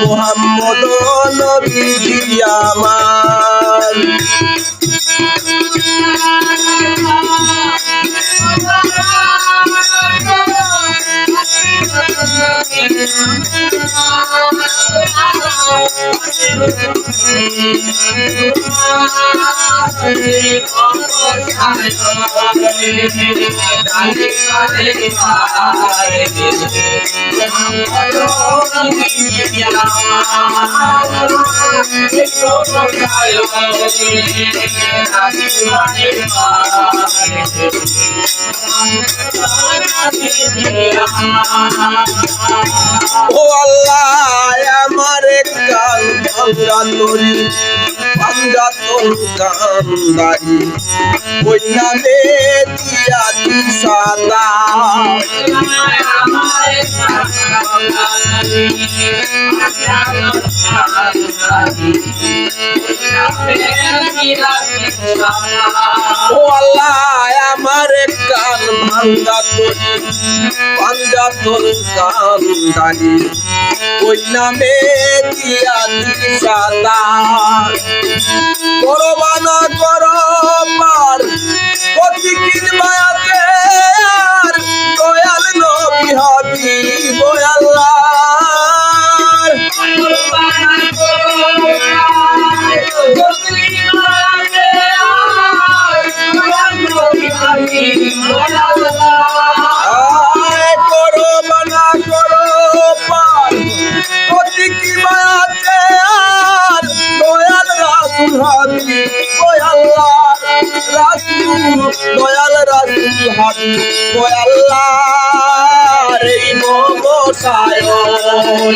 মোহাম্মদ নবীজি আমার ও আল্লাহ আমার কাল তরি কান্দারি ওই নামে দিয়া দি সাদা ও আল্লাহ, আমার কান ভাঙ্গা তরি ভাঙ্গা তরি কান্দারি ওই নামে দিয়া দি সাদা করো করো পার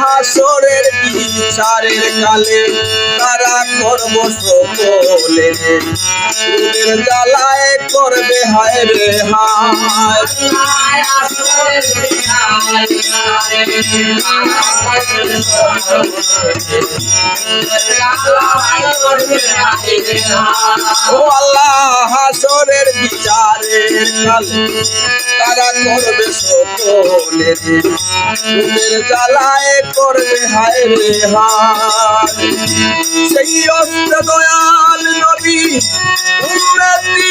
হাসরের বিচারের কালে তারা করব সকলে? জ্বালায় করবে হায় রে হায়। আল্লাহ হাসরের বিচারের কালে তারা করবে সকলে। ওদের জ্বালায় করবে হায় রে সেই অস্ত্র দয়াল নবী উন্নতি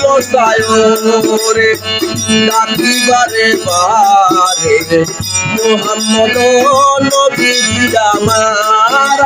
এই ব্যবসায় রে ডাকিবারে বারে। মোহাম্মদ নবী আমার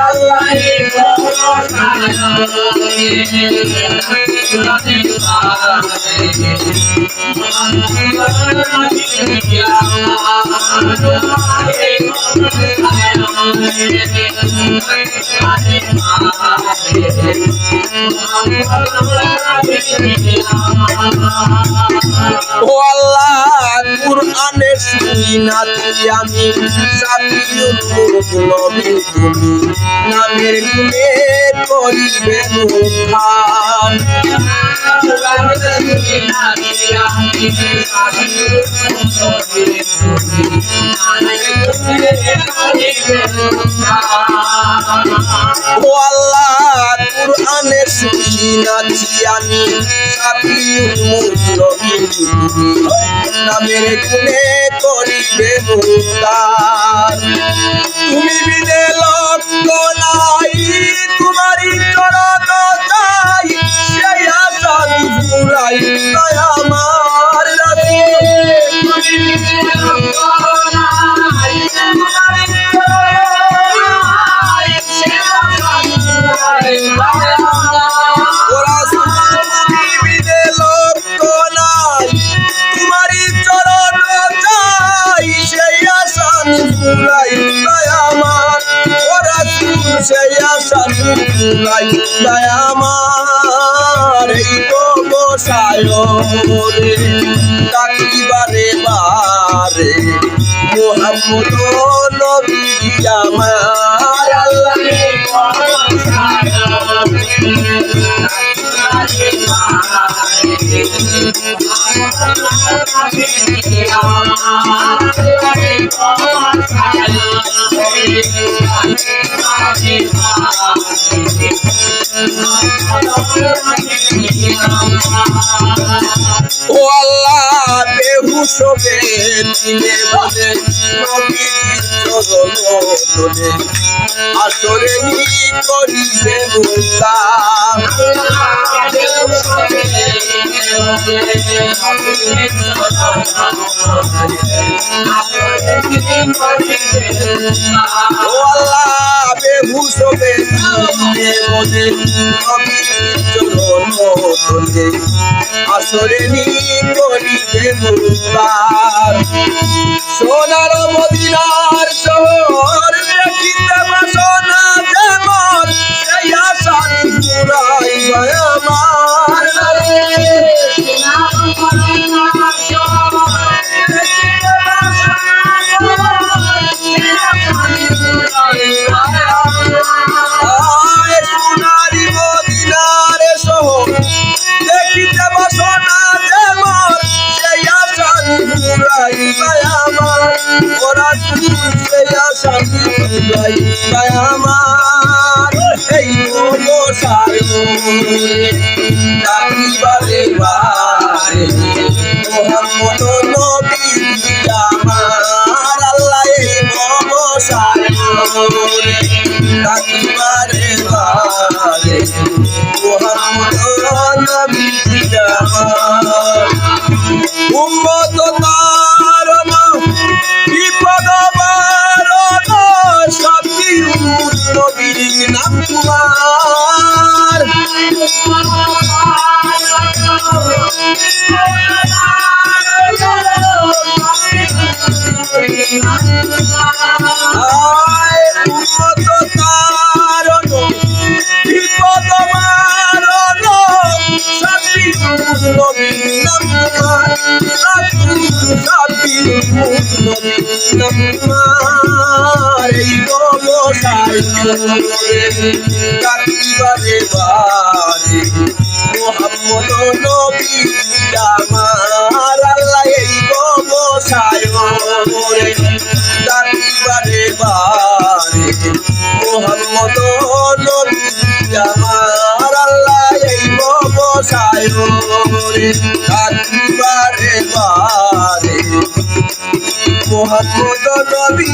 ও আল্লাহ কুরআনের সুন্নাতি আমি সাফিউল নবী তুমি। নামের করিবে ও আমি সাফিউল নবী নামের গুণে করিবে মুখান আসান নাই আমার এই বসায়রে ডাকিবারে বারে মোহাম্মদ নবী আমার আল্লাহ ও আল্লাহ বেহুশ হবে দিনে চরণ তোলে আসরে নি করিবে মুক্তা। তোলে আসরে নি করিবে মুক্তা সোনার মদিনার শহর দেখিতে পুরাই আমার। এই বারে। মোহাম্মদ বসাই কাটিবারে বারে মোহাম্মদ নবী আমার আল্লাহ এই বসায় কাটিবারে বারে মোহাম্মদ নবী আমার আল্লাহ এই বসায় কাটিবারে বারে মোহাম্মদ নবী